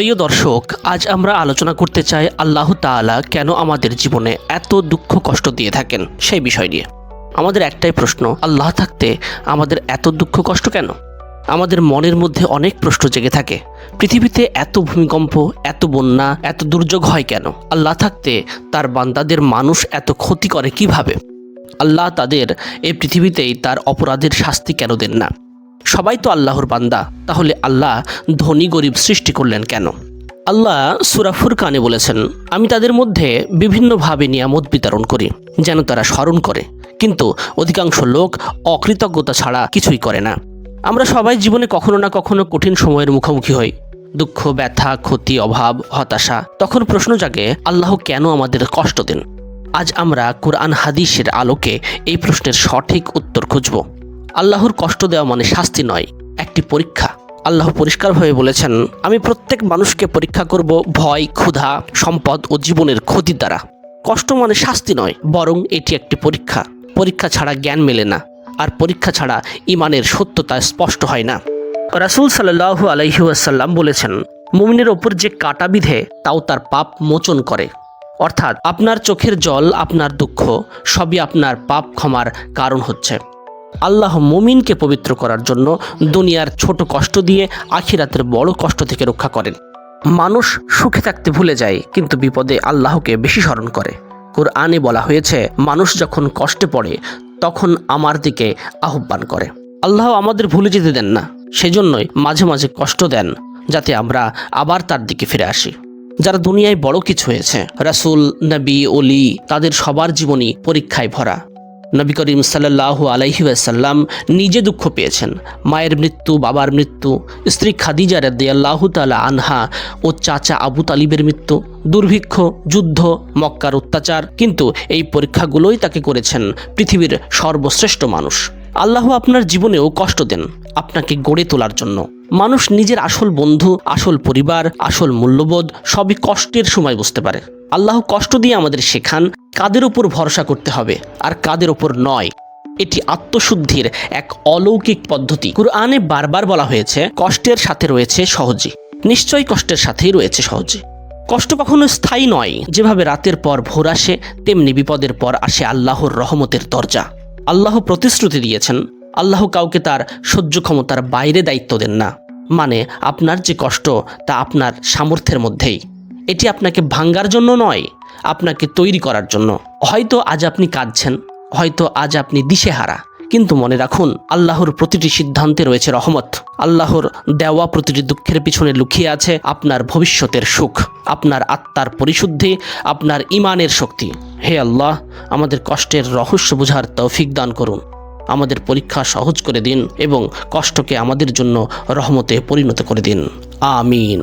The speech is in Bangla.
প্রিয় দর্শক, আজ আমরা আলোচনা করতে চাই আল্লাহ তাআলা কেন আমাদের জীবনে এত দুঃখ কষ্ট দিয়ে থাকেন? সেই বিষয় নিয়ে। আমাদের একটাই প্রশ্ন, আল্লাহ থাকতে আমাদের এত দুঃখ কষ্ট কেন? আমাদের মনের মধ্যে অনেক প্রশ্ন জেগে থাকে। পৃথিবীতে এত ভূমিকম্প, এত বন্যা, এত দুর্যোগ হয় কেন? আল্লাহ থাকতে তার বান্দাদের মানুষ এত ক্ষতি করে কীভাবে? আল্লাহ তাদের এই পৃথিবীতেই তার অপরাধের শাস্তি কেন দেন না? সবাই তো আল্লাহর বান্দা, তাহলে আল্লাহ ধনী গরিব সৃষ্টি করলেন কেন? আল্লাহ সুরাফুর কানে বলেছেন, আমি তাদের মধ্যে বিভিন্নভাবে নিয়ামত বিতরণ করি, যেন তারা স্মরণ করে। কিন্তু অধিকাংশ লোক অকৃতজ্ঞতা ছাড়া কিছুই করে না। আমরা সবাই জীবনে কখনো না কখনো কঠিন সময়ের মুখোমুখি হই। দুঃখ, ব্যথা, ক্ষতি, অভাব, হতাশা, তখন প্রশ্ন জাগে, আল্লাহ কেন আমাদের কষ্ট দেন? আজ আমরা কোরআন হাদিসের আলোকে এই প্রশ্নের সঠিক উত্তর খুঁজব। আল্লাহর কষ্ট দেওয়া মানে শাস্তি নয়, একটি পরীক্ষা। আল্লাহ পরিষ্কারভাবে বলেছেন, আমি প্রত্যেক মানুষকে পরীক্ষা করব ভয়, ক্ষুধা, সম্পদ ও জীবনের ক্ষতির দ্বারা। কষ্ট মানে শাস্তি নয়, বরং এটি একটি পরীক্ষা। পরীক্ষা ছাড়া জ্ঞান মেলে না, আর পরীক্ষা ছাড়া ইমানের সত্যতা স্পষ্ট হয় না। রাসুল সাল্লাহু আলহিউসাল্লাম বলেছেন, মুমিনের ওপর যে কাটা বিধে, তাও তার পাপ মোচন করে। অর্থাৎ, আপনার চোখের জল, আপনার দুঃখ, সবই আপনার পাপ ক্ষমার কারণ হচ্ছে। আল্লাহ মুমিনকে পবিত্র করার জন্য দুনিয়ার ছোট কষ্ট দিয়ে আখিরাতের বড় কষ্ট থেকে রক্ষা করেন। মানুষ সুখে থাকতে ভুলে যায়, কিন্তু বিপদে আল্লাহকে বেশি স্মরণ করে। কোরআনে বলা হয়েছে, মানুষ যখন কষ্টে পড়ে, তখন আমার দিকে আহ্বান করে। আল্লাহ আমাদের ভুলে যেতে দেন না, সেজন্যই মাঝে মাঝে কষ্ট দেন, যাতে আমরা আবার তার দিকে ফিরে আসি। যারা দুনিয়ায় বড় কিছু হয়েছে, রাসূল, নবী অলি তাদের সবার জীবনই পরীক্ষায় ভরা। নবী করিম সাল্লাহু আলাইহি আসাল্লাম নিজে দুঃখ পেয়েছেন। মায়ের মৃত্যু, বাবার মৃত্যু, স্ত্রী খাদিজা রাদিয়াল্লাহু তাআলা আনহা ও চাচা আবু তালিবের মৃত্যু, দুর্ভিক্ষ, যুদ্ধ, মক্কার অত্যাচার। কিন্তু এই পরীক্ষাগুলোই তাকে করেছেন পৃথিবীর সর্বশ্রেষ্ঠ মানুষ। আল্লাহ আপনার জীবনেও কষ্ট দেন আপনাকে গড়ে তোলার জন্য। মানুষ নিজের আসল বন্ধু, আসল পরিবার, আসল মূল্যবোধ সবই কষ্টের সময় বুঝতে পারে। আল্লাহ কষ্ট দিয়ে আমাদের শেখান কাদের উপর ভরসা করতে হবে আর কাদের উপর নয়। এটি আত্মশুদ্ধির এক অলৌকিক পদ্ধতি। কুরআনে বারবার বলা হয়েছে, কষ্টের সাথে রয়েছে সহজে। নিশ্চয়ই কষ্টের সাথেই রয়েছে সহজে। কষ্ট কখনো স্থায়ী নয়। যেভাবে রাতের পর ভোর আসে, তেমনি বিপদের পর আসে আল্লাহর রহমতের দরজা। আল্লাহ প্রতিশ্রুতি দিয়েছেন, আল্লাহ কাউকে তার সহ্য ক্ষমতার বাইরে দায়িত্ব দেন না। মানে আপনার যে কষ্ট, তা আপনার সামর্থ্যের মধ্যেই। এটি আপনাকে ভাঙ্গার জন্য নয়, আপনাকে তৈরি করার জন্য। হয়তো আজ আপনি কাঁদছেন, হয়তো আজ আপনি দিশেহারা, কিন্তু মনে রাখুন, আল্লাহর প্রতিটি সিদ্ধান্তে রয়েছে রহমত। আল্লাহর দেওয়া প্রতিটি দুঃখের পিছনে লুকিয়ে আছে আপনার ভবিষ্যতের সুখ, আপনার আত্মার পরিশুদ্ধি, আপনার ইমানের শক্তি। হে আল্লাহ, আমাদের কষ্টের রহস্য বোঝার তৌফিক দান করুন। আমাদের পরীক্ষা সহজ করে দিন এবং কষ্টকে আমাদের জন্য রহমতে পরিণত করে দিন। আমিন।